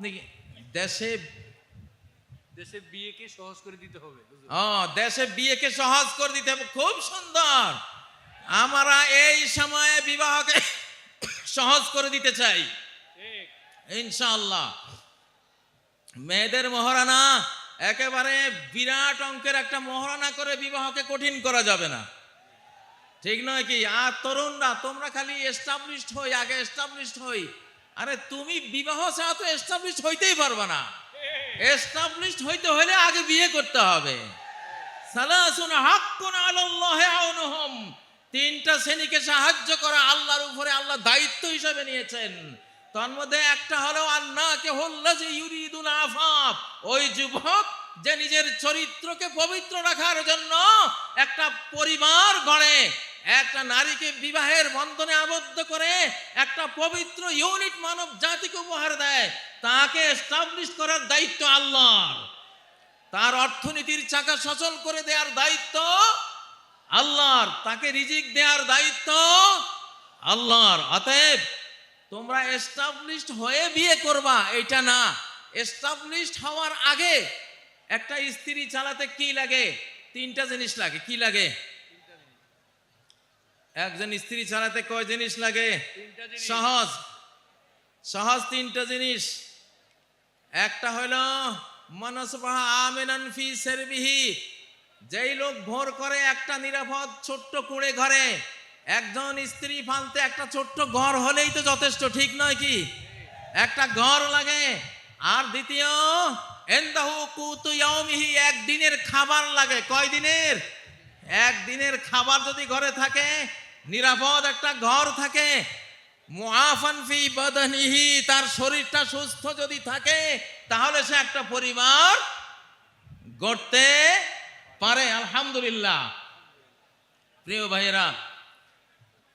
দেশে দেশে বিয়েকে সহজ করে দিতে হবে হুজুর। দেশে বিয়েকে সহজ করে দিতে হবে। খুব সুন্দর। আমরা এই সময়ে বিবাহকে সহজ করে দিতে চাই। ইনশাআল্লাহ। মেয়েদের মহারানা একেবারে বিরাট অঙ্কের একটা মহারানা করে বিবাহকে কঠিন করা যাবে না। ঠিক নয় কি? আর তরুণরা তোমরা খালি এস্টাবলিশড হই আগে এস্টাবলিশড হই। আরে তুমি বিবাহ ছাড়া তো এস্টাবলিশড হইতেই পারবে না। এস্টাবলিশড হইতে হলে আগে বিয়ে করতে হবে। সালাসুন হাক্কুন আলাল্লাহি আউনুহুম। তিনটা শ্রেণীকে সাহায্য করা আল্লাহর উপরে আল্লাহ দায়িত্ব হিসেবে নিয়েছেন। তার মধ্যে একটা হলো আল্লাহ কে হল্লাজি ইউরিদুল আফাফ। ওই যুবক যে নিজের চরিত্রকে পবিত্র রাখার জন্য একটা পরিবার গড়ে। একটা নারীকে বিবাহের বন্ধনে আবদ্ধ করে একটা পবিত্র ইউনিট মানব জাতিকে উপহার দেয়, তাকে এস্টাবলিশ করার দায়িত্ব আল্লাহর। তার অর্থনীতির চাকা সচল করে দেওয়ার দায়িত্ব আল্লাহর, তাকে রিজিক দেওয়ার দায়িত্ব আল্লাহর। অতএব তোমরা এস্টাবলিশড হয়ে বিয়ে করবা, এটা না। এস্টাবলিশড হওয়ার আগে একটা স্ত্রী চালাতে কি লাগে? তিনটা জিনিস লাগে, কি লাগে? একজন স্ত্রী চালাতে কয় জিনিস লাগে? তিনটা জিনিস। সহজ। সহজ তিনটা জিনিস। একটা হলো মনসবাহা আমেনান ফি সেরবিহি। যেই লোক ভোর করে একটা নিরাপদ ছোট্ট কুড়ে ঘরে একজন স্ত্রী ফালতে একটা ছোট্ট ঘর হলেই তো যথেষ্ট ঠিক নয় কি? একটা ঘর লাগে। আর দ্বিতীয় এন্দাহু কুতু ইয়াউমিহি একদিনের খাবার লাগে। কয় দিনের একদিনের খাবার যদি ঘরে থাকে, নিরাপদ একটা ঘর থাকে তার শরীরটা সুস্থ যদি থাকে, তাহলে সে একটা পরিবার গড়তে পারে, আলহামদুলিল্লাহ। প্রিয় ভাইয়েরা,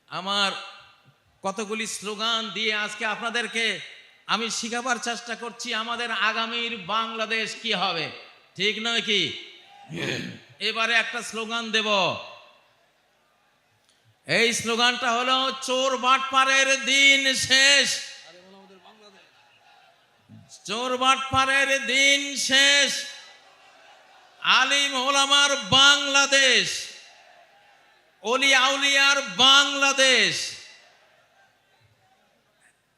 আমার কতগুলি স্লোগান দিয়ে আজকে আপনাদেরকে আমি শিখাবার চেষ্টা করছি, আমাদের আগামীর বাংলাদেশ কি হবে, ঠিক নয় কি? এবারে একটা স্লোগান দেব। এই স্লোগানটা হলো, চোর বাটপারের দিন শেষ। চোর বাটপারের দিন শেষ। আলিম ওলামার বাংলাদেশ। অলি আউলিয়ার বাংলাদেশ।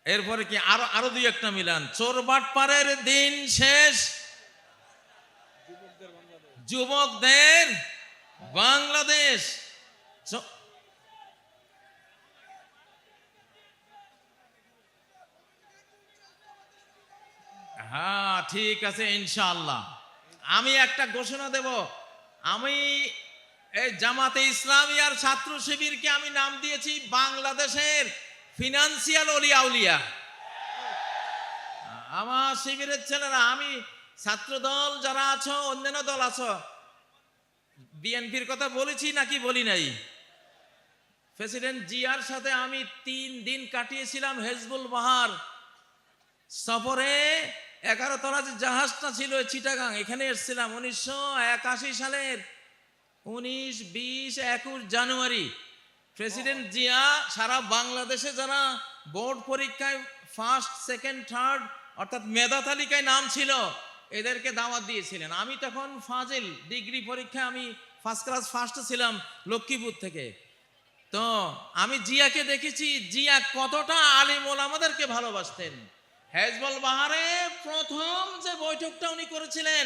এরপরে কি আরও আরও দুই একটা মিলান। চোর বাটপারের দিন শেষ। যুবকদের বাংলাদেশ। হ্যাঁ ঠিক আছে, ইনশাআল্লাহ। আমি একটা ঘোষণা দেব। আমি এই জামাতে ইসলামী আর ছাত্র শিবিরকে আমি নাম দিয়েছি বাংলাদেশের ফিনান্সিয়াল অলিয়া উলিয়া। আমার শিবিরের ছেলেরা, আমি ছাত্র দল যারা আছো, অন্যান্য দল আছো, বিএনপির কথা বলেছি নাকি বলি নাই? প্রেসিডেন্ট জিয়ার সাথে আমি তিন দিন কাটিয়েছিলাম হেজবুল বাহার সফরে। এগারো তলা যে জাহাজটা ছিল চিটাগাং, এখানে এসেছিলাম উনিশশো একাশি সালের উনিশ, বিশ, একুশ জানুয়ারি। প্রেসিডেন্ট জিয়া সারা বাংলাদেশে যারা বোর্ড পরীক্ষায় ফার্স্ট সেকেন্ড থার্ড অর্থাৎ মেধা তালিকায় নাম ছিল এদেরকে দাওয়াত দিয়েছিলেন। আমি তখন ফাজিল, ডিগ্রি পরীক্ষায় আমি ফার্স্ট ক্লাস ফার্স্ট ছিলাম লক্ষ্মীপুর থেকে। তো আমি জিয়াকে দেখেছি, জিয়া কতটা আলিম ওলামাদেরকে ভালোবাসতেন। হেজবল বাহারে প্রথম যে বৈঠকটা উনি করেছিলেন,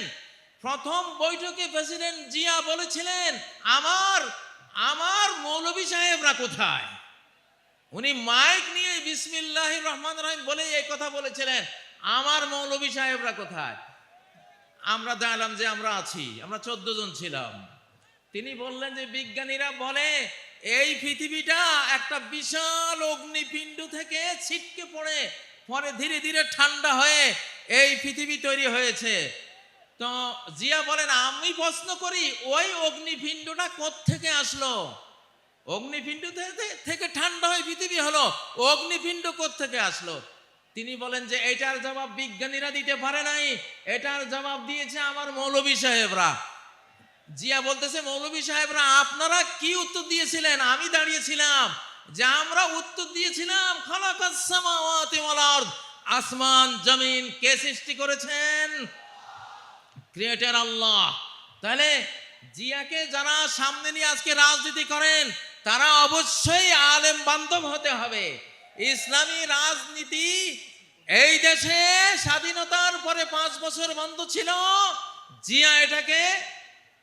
প্রথম বৈঠকে প্রেসিডেন্ট জিয়া বলেছিলেন, আমার আমার মৌলভী সাহেবরা কোথায়? উনি মাইক নিয়ে বিসমিল্লাহ রহমান রহিম বলে এই কথা বলেছিলেন, আমার মৌলভী সাহেবরা কোথায়? আমরা জানলাম যে আমরা আছি, আমরা চোদ্দ জন ছিলাম। তিনি বললেন যে বিজ্ঞানীরা বলে, এই পৃথিবীটা একটা বিশাল অগ্নিপিণ্ড থেকে ছিটকে পড়ে, পরে ধীরে ধীরে ঠান্ডা হয়ে এই পৃথিবী তৈরি হয়েছে। তো জিয়া বলেন, আমি প্রশ্ন করি, ওই অগ্নিপিণ্ডটা থেকে আসলো? অগ্নিপিণ্ড থেকে- থেকে ঠান্ডা হয়ে পৃথিবী হলো, অগ্নিপিণ্ড থেকে আসলো? তিনি বলেন যে এটার জবাব বিজ্ঞানীরা দিতে পারে নাই। এটার জবাব দিয়েছে আমার মৌলভী সাহেবরা। জিয়া বলতেছে, মৌলভী সাহেবরা, আপনারা কি উত্তর দিয়েছিলেন? আমি দাঁড়িয়েছিলাম যে আমরা উত্তর দিয়েছিলাম আসমান, জমিন, কে সৃষ্টি করেছেন? ক্রিয়েটার আল্লাহ। তাহলে জিয়াকে যারা সামনে নিয়ে আজকে রাজনীতি করেন, তারা অবশ্যই আলেম বান্ধব হতে হবে। ইসলামী রাজনীতি এই দেশে স্বাধীনতার পরে পাঁচ বছর বন্ধ ছিল। জিয়া এটাকে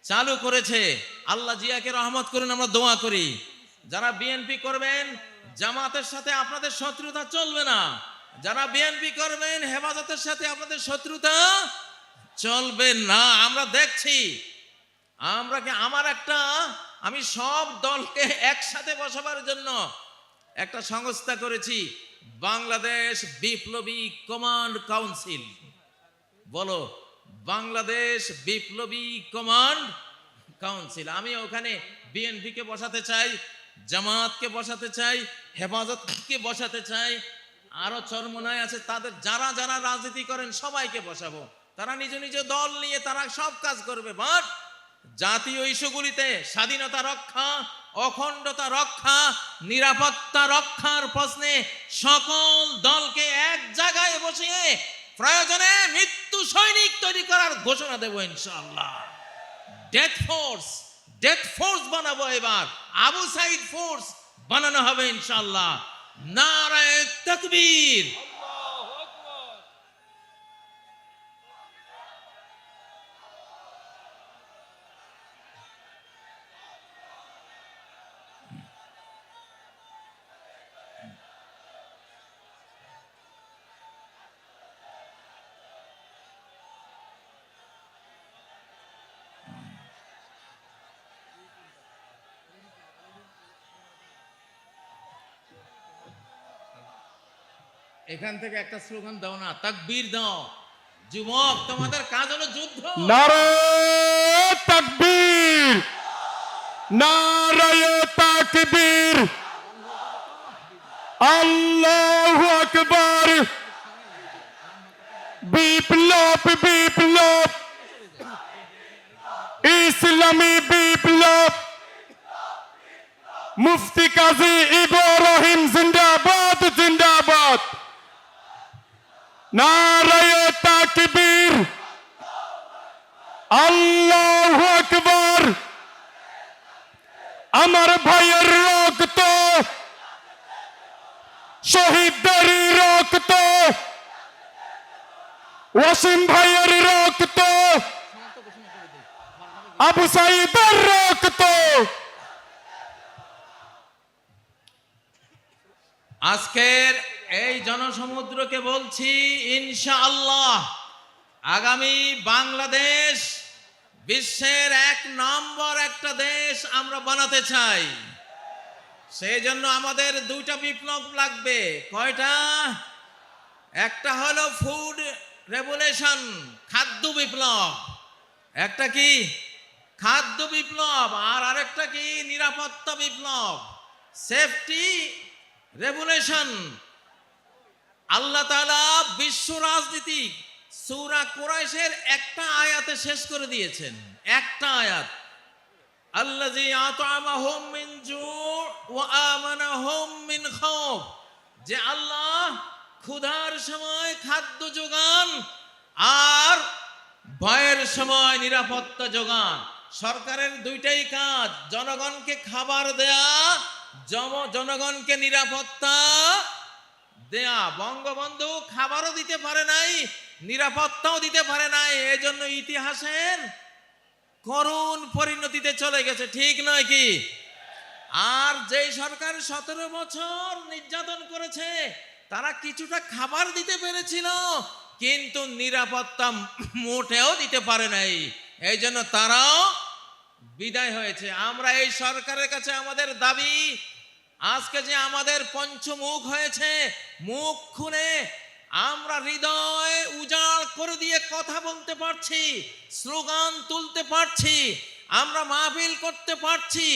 চালু করেছে। আল্লাহ জিয়াকে রহমত করুন, আমরা দোয়া করি। যারা বিএনপি করবেন, জামাতের সাথে আপনাদের শত্রুতা চলবে না। যারা বিএনপি করবেন, হেফাজতের সাথে আপনাদের শত্রুতা চলবে না। আমরা দেখছি, আমরা কি আমার একটা, আমি সব দলকে একসাথে বসাবার জন্য একটা সংস্থা করেছি, বাংলাদেশ বিপ্লবী কমান্ড কাউন্সিল। বলো, বাংলাদেশ বিপ্লবী কমান্ড কাউন্সিল। আমি ওখানে বিএনপিকে বসাতে চাই জামাতকে বসাতে চাই, হেফাজতকে বসাতে চাই, আরও চরমনায় আছে, তাদের যারা যারা রাজনীতি করেন সবাইকে বসাবো। তারা নিজ নিজ দল নিয়ে তারা সব কাজ করবে, বাট জাতীয় ইস্যুগুলিতে স্বাধীনতা রক্ষা অখণ্ডতা রক্ষা, নিরাপত্তা রক্ষার প্রশ্নে সকল দলকে এক জায়গায় বসিয়ে প্রয়োজনে মৃত্যু সৈনিক তৈরি করার ঘোষণা দেব ইনশাআল্লাহ। ডেথ ফোর্স ডেথ ফোর্স বানাবো এবার। আবু সাইদ ফোর্স বানানো হবে ইনশাআল্লাহ। নারায় তকবীর। এখান থেকে একটা স্লোগান দাও না, তাকবীর দাও। যুবক, তোমাদের কাজ হলো যুদ্ধ। নারায় তাকবীর নারায় তাকবীর। আল্লাহু আকবার। বিপ্লব বিপ্লব। ইসলামী বিপ্লব। মুফতি কাজী ইব্রাহিম জিন্দাবাদ। আমার ভাইয়ের রক্ত। শহীদদের রক্ত। ওয়াসিম ভাইয়ের রক্ত। আবু সাইদের রক্ত। আজকের এই জনসমুদ্রকে বলছি, ইনশাআল্লাহ আগামী বাংলাদেশ বিশ্বের এক নম্বর একটা দেশ আমরা বানাতে চাই। সেই জন্য আমাদের দুইটা বিপ্লব লাগবে। কয়টা? একটা হলো ফুড রেভুলেশন খাদ্য বিপ্লব। একটা কি? খাদ্য বিপ্লব। আর আরেকটা কি? নিরাপত্তা বিপ্লব। সেফটি রেভুলেশন আল্লাহ তাআলা বিশ্ব রাজনীতি সূরা কুরাইশের একটা আয়াতে শেষ করে দিয়েছেন। একটা আয়াত। মিন যে আল্লাহ ক্ষুধার সময় খাদ্য যোগান আর ভয়ের সময় নিরাপত্তা যোগান। সরকারের দুইটাই কাজ। জনগণকে খাবার দেয়া জনগণকে নিরাপত্তা দেয়া। বঙ্গবন্ধু খাবারও দিতে পারে নাই, নিরাপত্তাও দিতে পারে নাই এই জন্য ইতিহাসের করুণ পরিণতিতে চলে গেছে, ঠিক নয় কি? আর যেই সরকার সতেরো বছর নির্যাতন করেছে, তারা কিছুটা খাবার দিতে পেরেছিল, কিন্তু নিরাপত্তা মোটেও দিতে পারে নাই। এই জন্য তারাও বিদায় হয়েছে। আমরা এই সরকারের কাছে আমাদের দাবি, আজকে যে আমাদের পঞ্চমুখ হয়েছে, মুখ খুনে আমরা হৃদয় উজাড় করে দিয়ে কথা বলতে পারছি, স্লোগান তুলতে পারছি, আমরা মাহফিল করতে পারছি,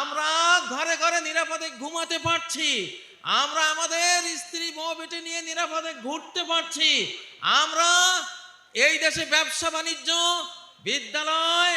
আমরা ঘরে ঘরে নিরাপদে ঘুমাতে পারছি, আমরা আমাদের স্ত্রী বউ বেটে নিয়ে নিরাপদে ঘুরতে পারছি, আমরা এই দেশে ব্যবসা বাণিজ্য, বিদ্যালয়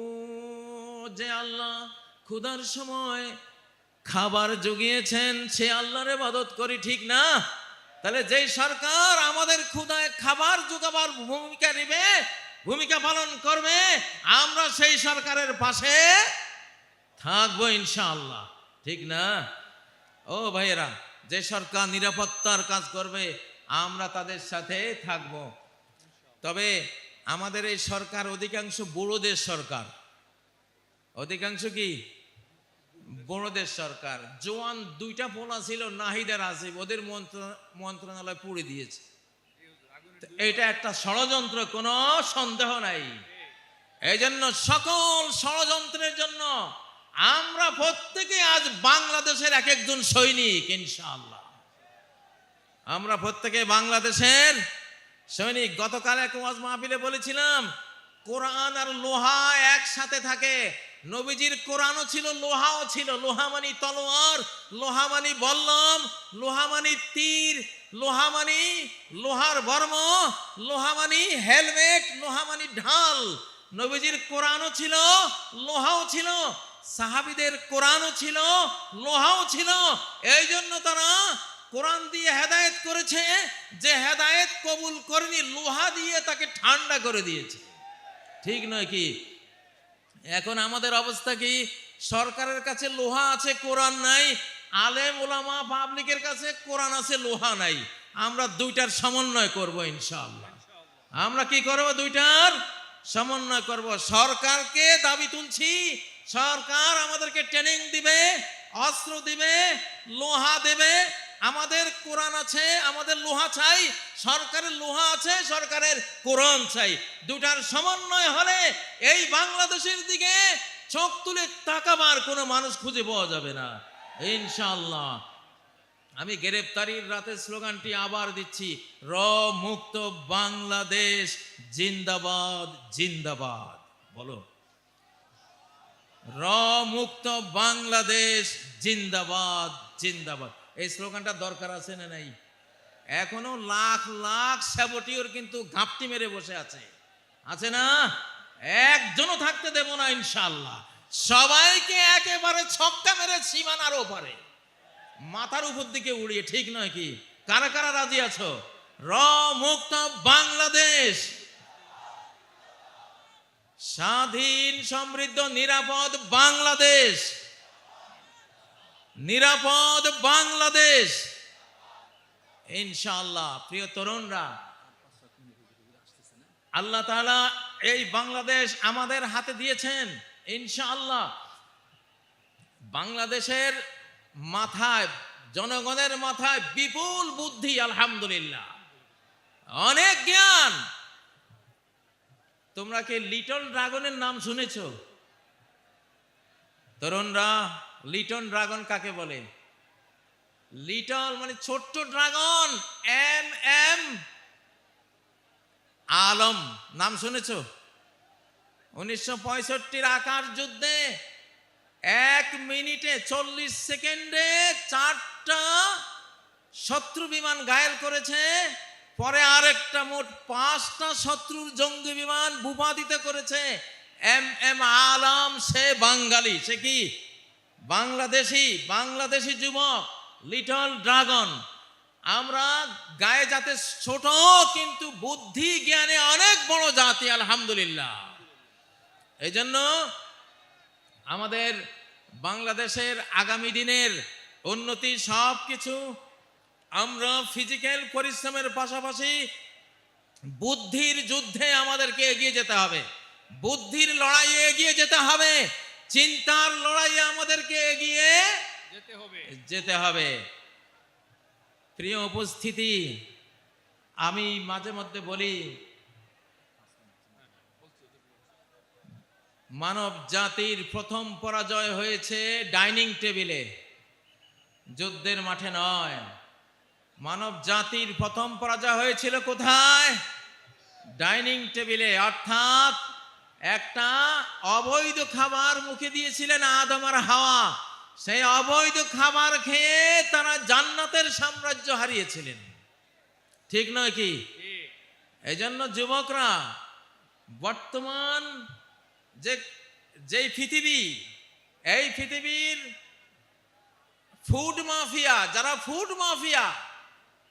যে আল্লাহ ক্ষুধার সময় খাবার জুগিয়েছেন, সে আল্লাহর ইবাদত করি ঠিক না? তাহলে যেই সরকার আমাদের ক্ষুধায় খাবার যোগাবার ভূমিকা নেবে, ভূমিকা পালন করবে, আমরা সেই সরকারের পাশে থাকব ইনশাআল্লাহ। ঠিক না? ও ভাইয়েরা, যে সরকার নিরাপত্তার কাজ করবে, আমরা তাদের সাথে থাকব। তবে আমাদের এই সরকার অধিকাংশ বুড়োদের সরকার। অধিকাংশ কি? বড়দের সরকার। জোয়ান দুইটা পোলা ছিল নাহিদার আসিফ। ওদের মন্ত্র- মন্ত্রণালয় পুড়ে দিয়েছে। এটা একটা ষড়যন্ত্র, কোনো সন্দেহ নাই। এই জন্য সকল ষড়যন্ত্রের জন্য আমরা প্রত্যেকে আজ বাংলাদেশের এক একজন সৈনিক, ইনশাআল্লাহ। আমরা প্রত্যেকে বাংলাদেশের সৈনিক। গতকাল এক ওয়াজ মাহফিলে বলেছিলাম, কোরআন আর লোহা একসাথে থাকে নবীজির কোরআনও ছিল, লোহাও ছিল। লোহা মানি তলোয়ার, লোহা মানি বল্লম, লোহা মানি তীর, লোহা মানি লোহার বর্ম, লোহা মানি হেলমেট, লোহা মানি ঢাল। নবীজির কোরআনও ছিল, লোহাও ছিল, সাহাবিদের কোরআনও ছিল, লোহাও ছিল। এই জন্য তারা কোরআন দিয়ে হেদায়েত করেছে, যে হেদায়েত কবুল করেনি, লোহা দিয়ে তাকে ঠান্ডা করে দিয়েছে। ঠিক নয় কি? এখন আমাদের অবস্থা কি? সরকারের কাছে লোহা আছে, কোরআন নাই। আলেম ওলামা পাবলিকের কাছে কোরআন আছে, লোহা নাই। আমরা দুইটার সমন্বয় করব ইনশাআল্লাহ। আমরা কি করব দুইটার? সমন্বয় করব। সরকারকে দাবি তুলছি, সরকার আমাদেরকে ট্রেনিং দিবে, অস্ত্র দিবে, লোহা দেবে আমাদের কোরআন আছে, আমাদের লোহা চাই, সরকারের লোহা আছে, সরকারের কোরআন চাই। দুটার সমন্বয় হলে এই বাংলাদেশের দিকে চোখ তুলে তাকাবার কোনো মানুষ খুঁজে পাওয়া যাবে না। ইনশাল্লাহ আমি গ্রেপ্তারির রাতের স্লোগানটি আবার দিচ্ছি, র মুক্ত বাংলাদেশ, জিন্দাবাদ জিন্দাবাদ। বলো। র মুক্ত বাংলাদেশ, জিন্দাবাদ জিন্দাবাদ। এই স্লোগানটা দরকার আছে না নাই? এখনও লাখ লাখ স্যাবটিওর কিন্তু ঘাপটি মেরে বসে আছে। আছে না? একজনও থাকতে দেব না ইনশাল্লাহ সবাইকে একেবারে ছক্কা মেরে সীমানার ওপারে। মাথার উপর দিকে উড়িয়ে, ঠিক নয় কি? কারা কারা রাজি আছো? র মুক্ত বাংলাদেশ। স্বাধীন, সমৃদ্ধ, নিরাপদ বাংলাদেশ। নিরাপদ বাংলাদেশ। ইনশাআল্লাহ, প্রিয় তরুণরা, আল্লাহ তাআলা এই বাংলাদেশ আমাদের হাতে দিয়েছেন, ইনশাআল্লাহ। বাংলাদেশের মাথায়, জনগণের মাথায় বিপুল বুদ্ধি, আলহামদুলিল্লাহ। অনেক জ্ঞান। তোমরা কি লিটল ড্রাগনের নাম শুনেছ? তরুণরা লিটল ড্রাগন কাকে বলে? লিটল মানে ছোট্ট ড্রাগন, এম এম। আলম, নাম শুনেছ? উনিশশো পঁয়ষট্টির আকার যুদ্ধে এক মিনিটে চল্লিশ সেকেন্ডে চারটা শত্রু বিমান ঘায়েল করেছে, পরে আরেকটা মোট পাঁচটা শত্রুর জঙ্গি বিমান ভূপাতিত করেছে। এম এম, আলম, সে বাঙালি, সে কি? বাংলাদেশি বাংলাদেশি যুবক লিটল ড্রাগন আমরা গায়ে যাতে ছোট, কিন্তু বুদ্ধি জ্ঞানে অনেক বড় জাতি, আলহামদুলিল্লাহ। এই জন্য আমাদের বাংলাদেশের আগামী দিনের উন্নতি সব কিছু আমরা ফিজিক্যাল পরিশ্রমের পাশাপাশি বুদ্ধির যুদ্ধে আমাদেরকে এগিয়ে যেতে হবে। বুদ্ধির লড়াইয়ে এগিয়ে যেতে হবে। চিন্তার লড়াইয়ে আমাদেরকে এগিয়ে যেতে হবে। যেতে হবে। প্রিয় উপস্থিতি আমি মাঝে মধ্যে বলি মানব জাতির প্রথম পরাজয় হয়েছে ডাইনিং টেবিলে যুদ্ধের মাঠে নয়। মানব জাতির প্রথম পরাজয় হয়েছিল কোথায়? ডাইনিং টেবিলে অর্থাৎ একটা অবৈধ খাবার মুখে দিয়েছিলেন আদম আর হাওয়া। সেই অবৈধ খাবার খেয়ে তারা জান্নাতের সাম্রাজ্য হারিয়েছিলেন। ঠিক নয় কি? এই জন্য যুবকরা, বর্তমান যে, যেই পৃথিবী, এই পৃথিবীর ফুড মাফিয়া, যারা ফুড মাফিয়া,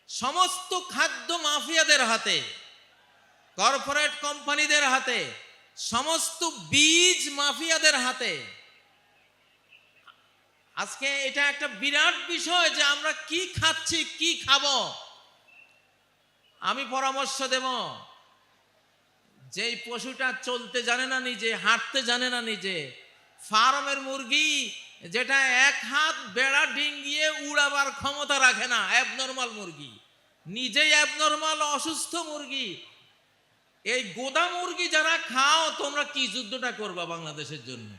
সমস্ত খাদ্য মাফিয়াদের হাতে, কর্পোরেট কোম্পানিদের হাতে সমস্ত বীজ মাফিয়াদের হাতে। আজকে এটা একটা বিরাট বিষয় যে আমরা কি খাচ্ছি, কি খাব? আমি পরামর্শ দেব। যেই পশুটা চলতে জানে না নিজে, হাঁটতে জানে না নিজে, ফার্মের মুরগি যেটা এক হাত বেড়া ডিঙ্গিয়ে উড়াবার ক্ষমতা রাখে না অ্যাবনর্মাল মুরগি। নিজেই অ্যাবনর্মাল অসুস্থ মুরগি এই গোদা মুরগি যারা খাও, তোমরা কি যুদ্ধটা করবা বাংলাদেশের জন্য?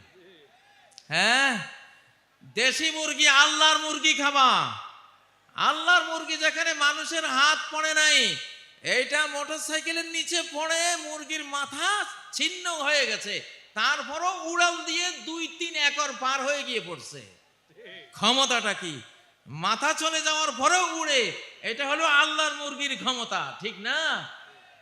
হ্যাঁ? দেশি মুরগি, আল্লাহর মুরগি খাবা। আল্লাহর মুরগি যেখানে মানুষের হাত পড়ে নাই, এইটা মোটরসাইকেলের নিচে পড়ে, মুরগির মাথা ছিন্ন হয়ে গেছে। তারপরও উড়াল দিয়ে দুই তিন একর পার হয়ে গিয়ে পড়ছে। ক্ষমতাটা কি? মাথা চলে যাওয়ার পরেও উড়ে, এটা হলো আল্লাহর মুরগির ক্ষমতা, ঠিক না?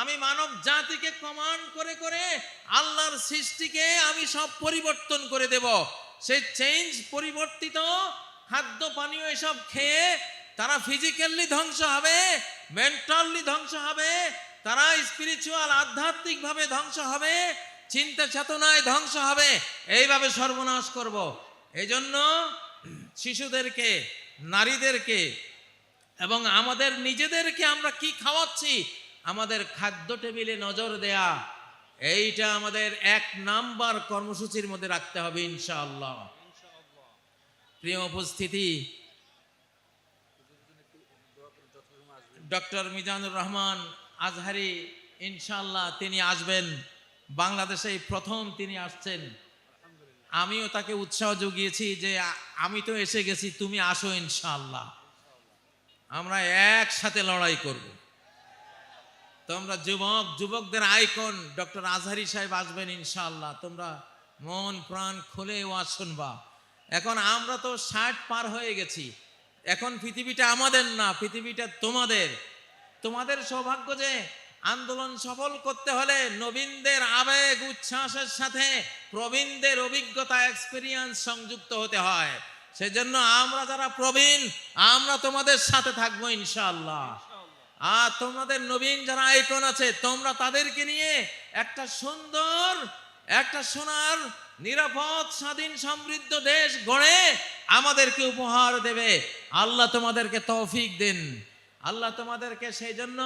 আমি মানব জাতিকে কমান্ড করে করে আল্লাহর সৃষ্টিকে আমি সব পরিবর্তন করে দেব। সেই চেঞ্জ পরিবর্তিত খাদ্য, পানীয় এসব খেয়ে তারা ফিজিক্যালি ধ্বংস হবে মেন্টালি ধ্বংস হবে, তারা স্পিরিচুয়াল আধ্যাত্মিকভাবে ধ্বংস হবে, চিন্তা চেতনায় ধ্বংস হবে। এইভাবে সর্বনাশ করব। এই জন্য শিশুদেরকে নারীদেরকে এবং আমাদের নিজেদেরকে আমরা কি খাওয়াচ্ছি? আমাদের খাদ্য টেবিলে নজর দেয়া। এইটা আমাদের এক নাম্বার কর্মসূচির মধ্যে রাখতে হবে ইনশাআল্লাহ। প্রিয় উপস্থিতি, ডক্টর মিজানুর রহমান আজহারি, ইনশাআল্লাহ তিনি আসবেন। বাংলাদেশে প্রথম তিনি আসছেন। আমিও তাকে উৎসাহ জুগিয়েছি যে আমি তো এসে গেছি, তুমি আসো ইনশাল্লাহ আমরা একসাথে লড়াই করব। তোমরা যুবক, যুবকদের আইকন, ডক্টর আজহারি সাহেব আসবেন ইনশাল্লাহ তোমরা মন, প্রাণ খুলে ওয়াজ শুনবা। এখন আমরা তো ষাট পার হয়ে গেছি। এখন পৃথিবীটা আমাদের না, পৃথিবীটা তোমাদের। তোমাদের সৌভাগ্য যে আন্দোলন সফল করতে হলে নবীনদের আবেগ, উচ্ছ্বাসের সাথে প্রবীণদের অভিজ্ঞতা এক্সপিরিয়েন্স সংযুক্ত হতে হয়। সেজন্য আমরা যারা প্রবীণ, আমরা তোমাদের সাথে থাকব ইনশাআল্লাহ। আর তোমাদের নবীন যারা আইকন আছে, তোমরা তাদেরকে নিয়ে একটা সুন্দর, একটা সোনার, নিরাপদ, স্বাধীন, সমৃদ্ধ দেশ গড়ে আমাদেরকে উপহার দেবে। আল্লাহ তোমাদেরকে তৌফিক দিন। আল্লাহ তোমাদেরকে সেই জন্য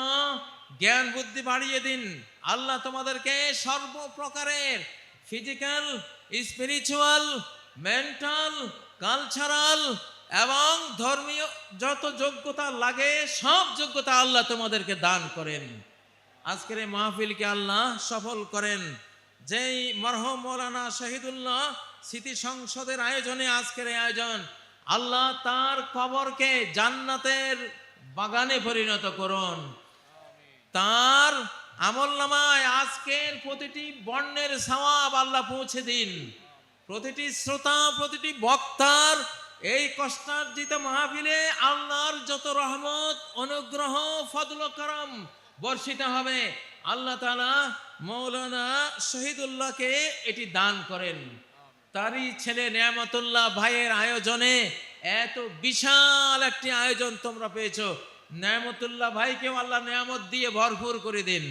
জ্ঞান বুদ্ধি বাড়িয়ে দিন। আল্লাহ তোমাদেরকে সর্বপ্রকারের ফিজিক্যাল স্পিরিচুয়াল মেন্টাল কালচারাল এবং ধর্মীয় যত যোগ্যতা লাগে, সব যোগ্যতা আল্লাহ তোমাদেরকে দান করেন। আজকের এই মাহফিলকে আল্লাহ সফল করেন। যেই মরহম মৌলানা শহীদুল্লাহ স্মৃতি সংসদের আয়োজনে আজকের এই আয়োজন, আল্লাহ তার কবরকে জান্নাতের বাগানে পরিণত করুন। তার আমল নামায় আজকের প্রতিটি বর্ণের সওয়াব আল্লাহ পৌঁছে দিন। প্রতিটি শ্রোতা, প্রতিটি বক্তার এই কষ্টার্জিত মাহফিলে আল্লাহর যত রহমত, অনুগ্রহ, ফদল করম বর্ষিত হবে। আল্লাহ তাআলা মৌলানা শহীদুল্লাহকে এটি দান করেন। তারই ছেলে নিয়ামতুল্লাহ ভাইয়ের আয়োজনে এত বিশাল একটি আয়োজন তোমরা পেয়েছ। নেয়ামতুল্লাহ ভাইকেও আল্লাহ নেয়ামত দিয়ে ভরপুর করে দিন।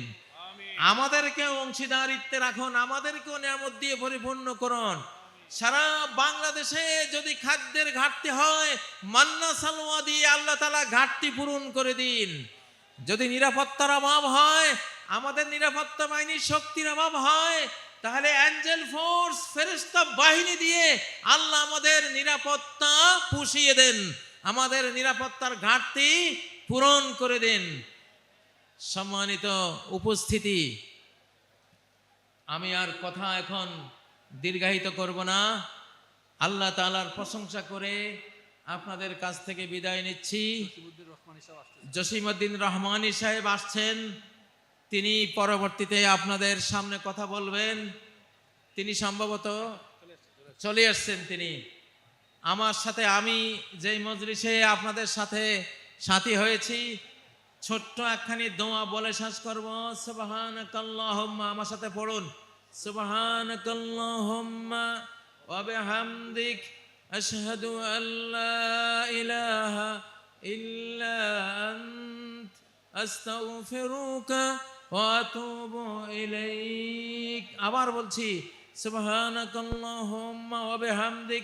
আমাদেরকেও অংশীদারিত্বে রাখুন আমাদেরকেও নিয়ামত দিয়ে পরিপূর্ণ করুন। সারা বাংলাদেশে যদি খাদ্যের ঘাটতি হয় মান্না সালোয়া দিয়ে আল্লাহ তালা ঘাটতি পূরণ করে দিন। যদি নিরাপত্তার অভাব হয় আমাদের নিরাপত্তা বাহিনীর শক্তির অভাব হয় তাহলে অ্যাঞ্জেল ফোর্স ফেরেস্তা বাহিনী দিয়ে আল্লাহ আমাদের নিরাপত্তা পুষিয়ে দেন। আমাদের নিরাপত্তার ঘাটতি পূরণ করে দেন। সম্মানিত উপস্থিতি, আমি আর কথা এখন দীর্ঘায়িত করব না। আল্লাহ তালার প্রশংসা করে আপনাদের কাছ থেকে বিদায় নিচ্ছি। জসিমউদ্দিন রহমানী সাহেব আসছেন। তিনি পরবর্তীতে আপনাদের সামনে কথা বলবেন। তিনি সম্ভবত চলে আসছেন তিনি। আমার সাথে আমি যেই মজলিসে আপনাদের সাথে সাথী হয়েছি। ছোট্ট একখানি দোয়া বলে শ্বাস করব। সুবাহান কাল্লাহম্মা আমার সাথে পড়ুন। সুবাহান কাল্লাহম্মা ওয়াবে হামদিক আশহাদু আল্লাহ ইলাহা ইল্লা আন্ত, আস্তাগফিরুকা ওয়া আতুবু ইলাইক। আবার বলছি, সুবহানাকাল্লাহুম্মা, ওয়া বিহামদিক